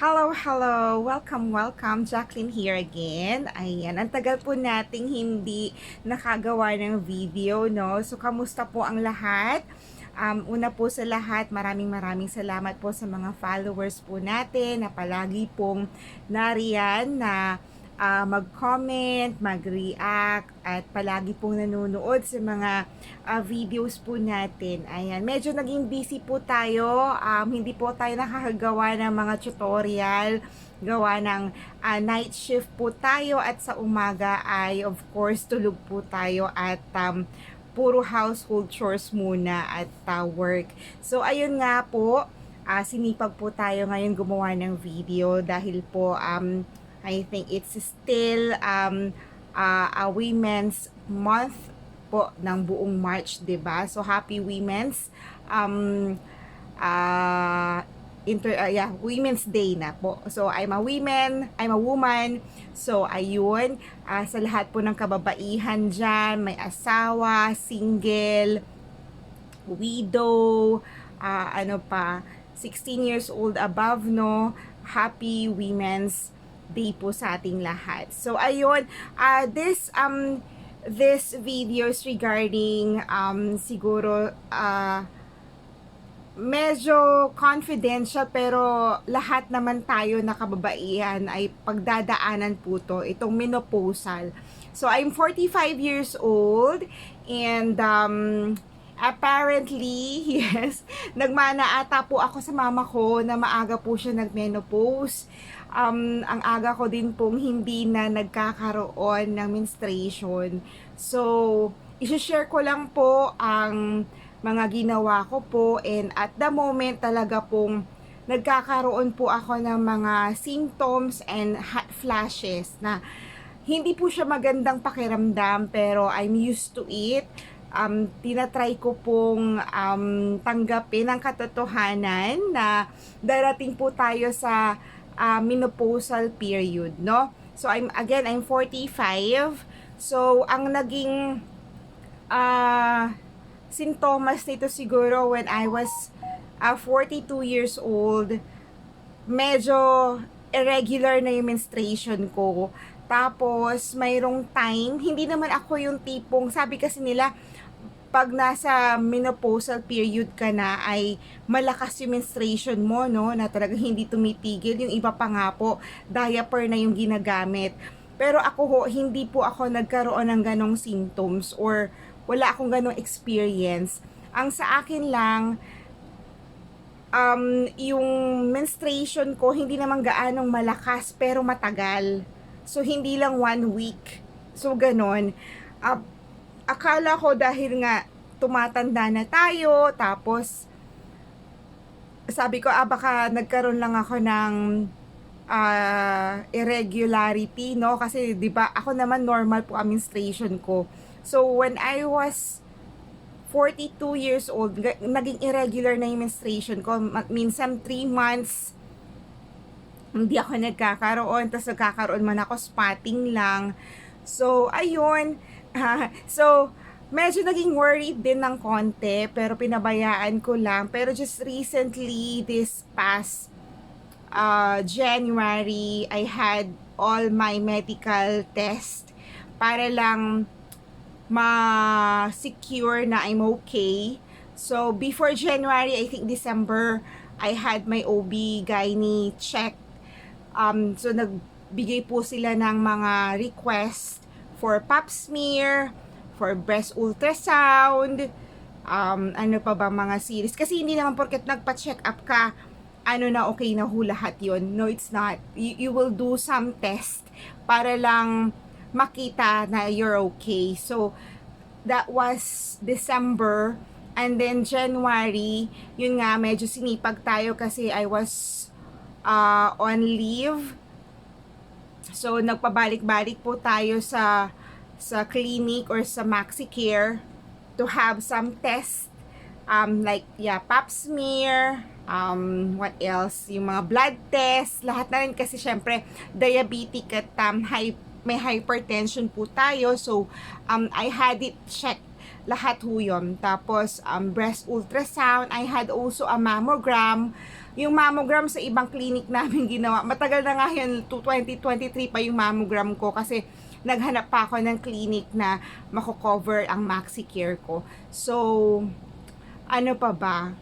Hello, hello! Welcome, welcome! Jacqueline here again. Ayan, ang tagal po nating hindi nakagawa ng video, no? So, kamusta po ang lahat? Um, una po sa lahat, maraming maraming salamat po sa mga followers po natin na palagi pong nariyan na ah, mag-comment, mag-react, at palagi pong nanonood sa mga ah, videos po natin. Ayan, medyo naging busy po tayo. Um, hindi po tayo nakakagawa ng mga tutorial. Gawa ng ah, night shift po tayo at sa umaga ay of course tulog po tayo at um, puro household chores muna at ah, work. So ayun nga po, ah, sinipag po tayo ngayon gumawa ng video dahil po um, I think it's still um, uh, a Women's Month po ng buong March, 'di ba? So happy Women's um uh, inter uh, yeah, Women's Day na po. So I'm a woman, I'm a woman. So ayun, uh, sa lahat po ng kababaihan diyan, may asawa, single, widow, uh, ano pa, 16 years old above, no? Happy Women's Day po sa ating lahat. So, ayun, uh, this, um, this videos regarding, um, siguro, uh, medyo confidential pero lahat naman tayo na kababaihan ay pagdadaanan po to, itong menopausal. So, I'm 45 years old and um, apparently, yes, nagmana ata po ako sa mama ko na maaga po siya nagmenopause. Um, ang aga ko din pong hindi na nagkakaroon ng menstruation. So, isi-share ko lang po ang mga ginawa ko po and at the moment talaga pong nagkakaroon po ako ng mga symptoms and hot flashes na hindi po siya magandang pakiramdam pero I'm used to it um, tinatry ko pong um, tanggapin ang katotohanan na darating po tayo sa uh, menopausal period, no? So, I'm, again, I'm 45. So, ang naging uh, sintomas nito siguro when I was uh, 42 years old, medyo irregular na yung menstruation ko. Tapos, mayroong time, hindi naman ako yung tipong, sabi kasi nila, pag nasa menopausal period ka na ay malakas yung menstruation mo, no? Na talaga hindi tumitigil. Yung iba pa nga po, diaper na yung ginagamit. Pero ako ho, hindi po ako nagkaroon ng ganong symptoms or wala akong ganong experience. Ang sa akin lang, um, yung menstruation ko, hindi naman gaanong malakas pero matagal. So, hindi lang one week. So, ganon. Uh, akala ko dahil nga tumatanda na tayo, tapos sabi ko, ah, baka nagkaroon lang ako ng uh, irregularity, no? Kasi, di ba, ako naman normal po ang menstruation ko. So, when I was 42 years old, naging irregular na yung menstruation ko. Minsan, 3 months, hindi ako nagkakaroon. Tapos, nagkakaroon man ako, spotting lang. So, ayun. Uh, so, medyo naging worried din ng konti, pero pinabayaan ko lang. Pero just recently, this past uh, January, I had all my medical test para lang ma-secure na I'm okay. So, before January, I think December, I had my OB gynae check. Um, so, nagbigay po sila ng mga request for pap smear, for breast ultrasound, um, ano pa ba mga series. Kasi hindi naman porket nagpa-check up ka, ano na okay na ho lahat yun. No, it's not. You, you will do some test para lang makita na you're okay. So, that was December. And then January, yun nga, medyo sinipag tayo kasi I was uh, on leave. So, nagpabalik-balik po tayo sa sa clinic or sa MaxiCare to have some test um, like yeah, pap smear, um, what else, yung mga blood test, lahat na rin kasi syempre diabetic at um, high may hypertension po tayo. So, um, I had it checked lahat ho yun. Tapos, um, breast ultrasound. I had also a mammogram. yung mammogram sa ibang clinic namin ginawa. Matagal na nga to 2023 pa yung mammogram ko kasi naghanap pa ako ng clinic na mako-cover ang MaxiCare ko. So, ano pa ba?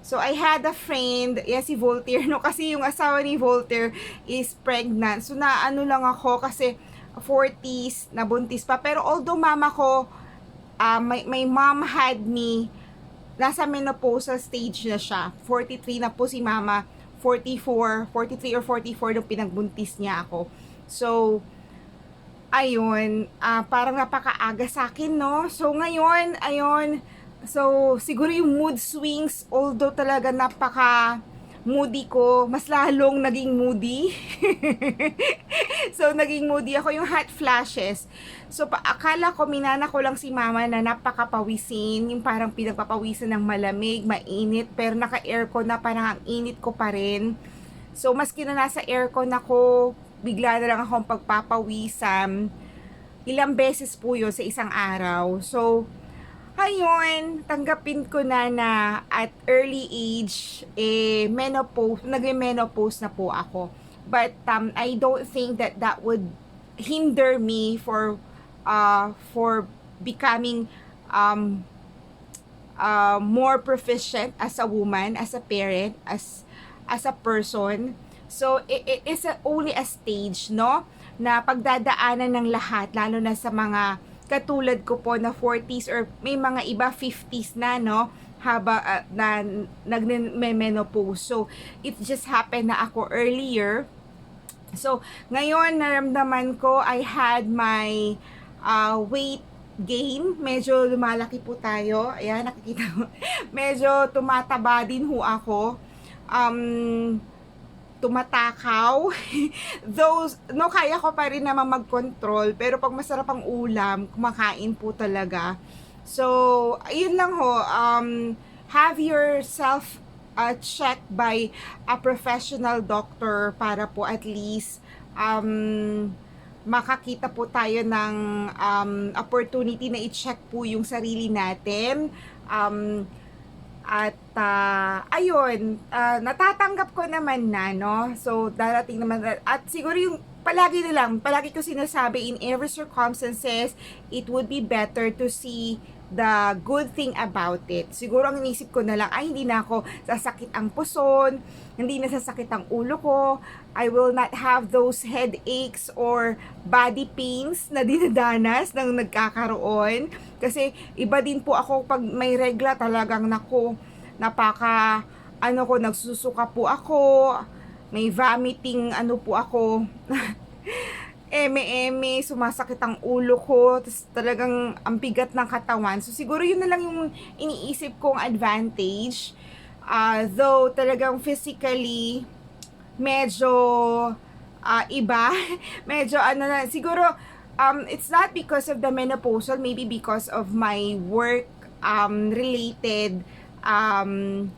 So, I had a friend, yes, si Voltaire, no? Kasi yung asawa ni Voltaire is pregnant. So, naano lang ako kasi 40s, nabuntis pa. Pero although mama ko, uh, my, my mom had me, nasa menopausal stage na siya. 43 na po si mama. 44, 43 or 44 nung pinagbuntis niya ako. So, ayun, ah, parang napakaaga sa akin, no? So, ngayon, ayun, so, siguro yung mood swings, although talaga napaka moody ko, mas lalong naging moody. so, naging moody ako yung hot flashes. So, pa, akala ko, minana ko lang si mama na napakapawisin, yung parang pinagpapawisan ng malamig, mainit, pero naka-aircon na parang ang init ko pa rin. So, maski na nasa aircon ako, bigla na lang akong pagpapawisan. Ilang beses po yun sa isang araw. So, ayun, tanggapin ko na na at early age, eh, menopause, nag-menopause na po ako. But um, I don't think that that would hinder me for uh, for becoming um, uh, more proficient as a woman, as a parent, as as a person. So, it, it is a, only a stage, no? Na pagdadaanan ng lahat, lalo na sa mga katulad ko po na 40s or may mga iba 50s na, no? Haba uh, na nagme-menopause. So, it just happened na ako earlier. So, ngayon, naramdaman ko, I had my uh, weight gain. Medyo lumalaki po tayo. Ayan, nakikita mo. Medyo tumataba din ho ako. Um, tumatakaw. Those, no, kaya ko pa rin naman mag-control. Pero pag masarap ang ulam, kumakain po talaga. So, ayun lang ho. Um, have yourself uh, checked by a professional doctor para po at least um, makakita po tayo ng um, opportunity na i-check po yung sarili natin. Um, at uh, ayun, uh, natatanggap ko naman na, no? So, darating naman, at siguro yung palagi na lang, palagi ko sinasabi, in every circumstances, it would be better to see the good thing about it. Siguro ang inisip ko na lang, ay hindi na ako sasakit ang puson, hindi na sasakit ang ulo ko, I will not have those headaches or body pains na dinadanas ng nagkakaroon. Kasi iba din po ako pag may regla talagang nako, napaka, ano ko, nagsusuka po ako, may vomiting, ano po ako, eme-eme, sumasakit ang ulo ko, tapos talagang ang bigat ng katawan. So siguro yun na lang yung iniisip kong advantage. Uh, though talagang physically, medyo uh, iba. medyo ano na, siguro um, it's not because of the menopausal, maybe because of my work um, related um,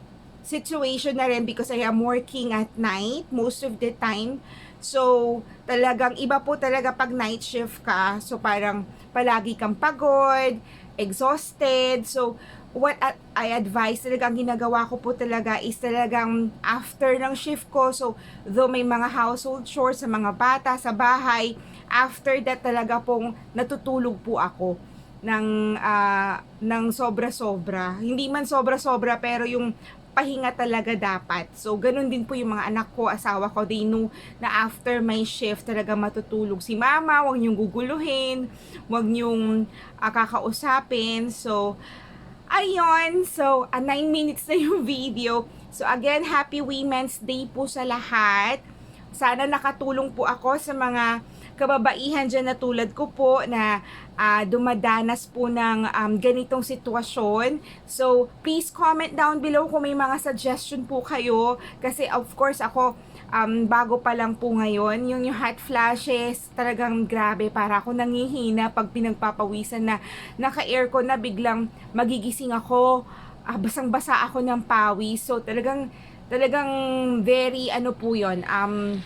situation na rin because I am working at night most of the time. So, talagang iba po talaga pag night shift ka. So, parang palagi kang pagod, exhausted. So, what I advise talaga ang ginagawa ko po talaga is talagang after ng shift ko. So, though may mga household chores sa mga bata sa bahay, after that talaga pong natutulog po ako ng uh, ng sobra-sobra. Hindi man sobra-sobra pero yung pahinga talaga dapat. So, ganun din po yung mga anak ko, asawa ko, they know na after my shift talaga matutulog si mama, wag niyong guguluhin, wag niyong uh, kakausapin. So, ayun. So, 9 uh, minutes na yung video. So, again, happy Women's Day po sa lahat. Sana nakatulong po ako sa mga kababaihan dyan na tulad ko po na uh, dumadanas po ng um, ganitong sitwasyon. So, please comment down below kung may mga suggestion po kayo. Kasi of course ako, um, bago pa lang po ngayon, yung, yung hot flashes, talagang grabe. Para ako nangihina pag pinagpapawisan na naka-aircon na biglang magigising ako. Uh, basang-basa ako ng pawis. So, talagang, talagang very ano po yon um,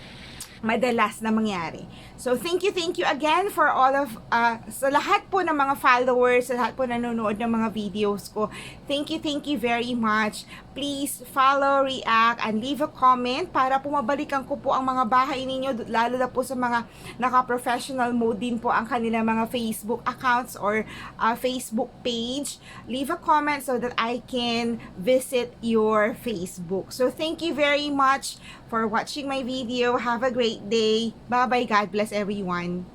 madalas na mangyari. So, thank you, thank you again for all of, uh, sa lahat po ng mga followers, sa lahat po nanonood ng mga videos ko. Thank you, thank you very much. Please follow, react, and leave a comment para po mabalikan ko po ang mga bahay ninyo, lalo na po sa mga naka-professional mode din po ang kanilang mga Facebook accounts or uh, Facebook page. Leave a comment so that I can visit your Facebook. So, thank you very much for watching my video. Have a great day. Bye-bye. God bless everyone.